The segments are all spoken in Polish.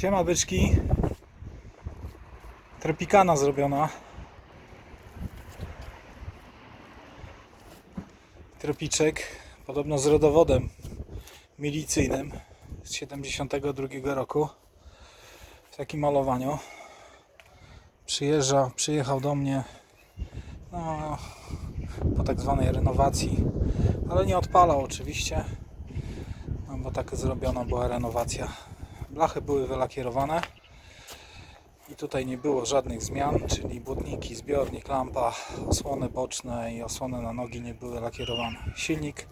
Siema byczki. Tropikana zrobiona. Tropiczek, podobno z rodowodem milicyjnym z 72 roku. W takim malowaniu. Przyjeżdża, przyjechał do mnie no, po tak zwanej renowacji, ale nie odpalał oczywiście, no, bo tak zrobiona była renowacja. Blachy były wylakierowane i tutaj nie było żadnych zmian, czyli błotniki, zbiornik, lampa, osłony boczne i osłony na nogi nie były lakierowane. Silnik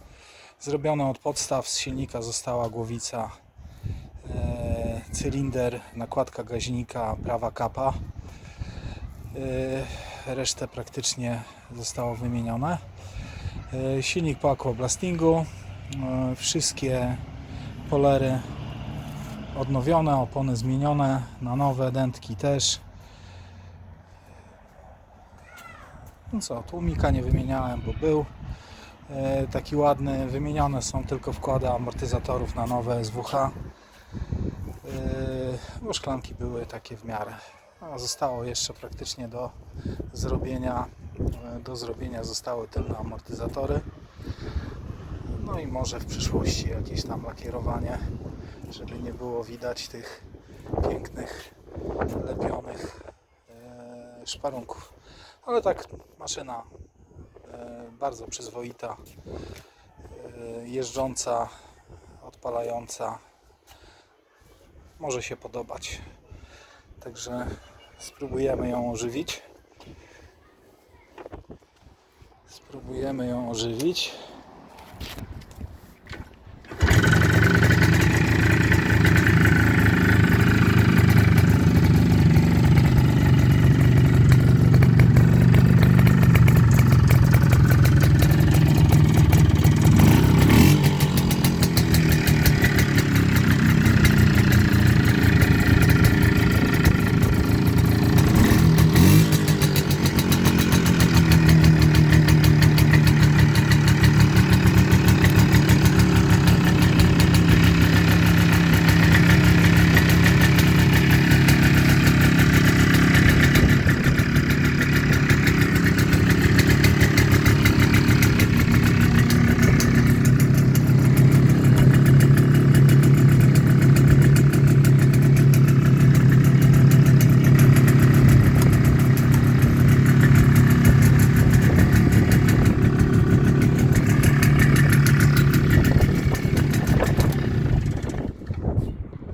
zrobiony od podstaw, z silnika została głowica, e, cylinder, nakładka gaźnika, prawa kapa. E, resztę praktycznie zostało wymienione. E, silnik po aquablastingu, e, wszystkie polery odnowione, opony zmienione na nowe, dętki też. No co, tłumika nie wymieniałem, bo był e, taki ładny. Wymienione są tylko wkłady amortyzatorów na nowe SWH, e, bo szklanki były takie w miarę. A zostało jeszcze praktycznie do zrobienia, e, do zrobienia zostały tylne amortyzatory. No i może w przyszłości jakieś tam lakierowanie, żeby nie było widać tych pięknych, lepionych e, szparunków. Ale tak maszyna e, bardzo przyzwoita, e, jeżdżąca, odpalająca. Może się podobać. Także spróbujemy ją ożywić. Spróbujemy ją ożywić.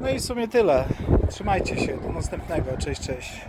No i w sumie tyle. Trzymajcie się. Do następnego. Cześć, cześć.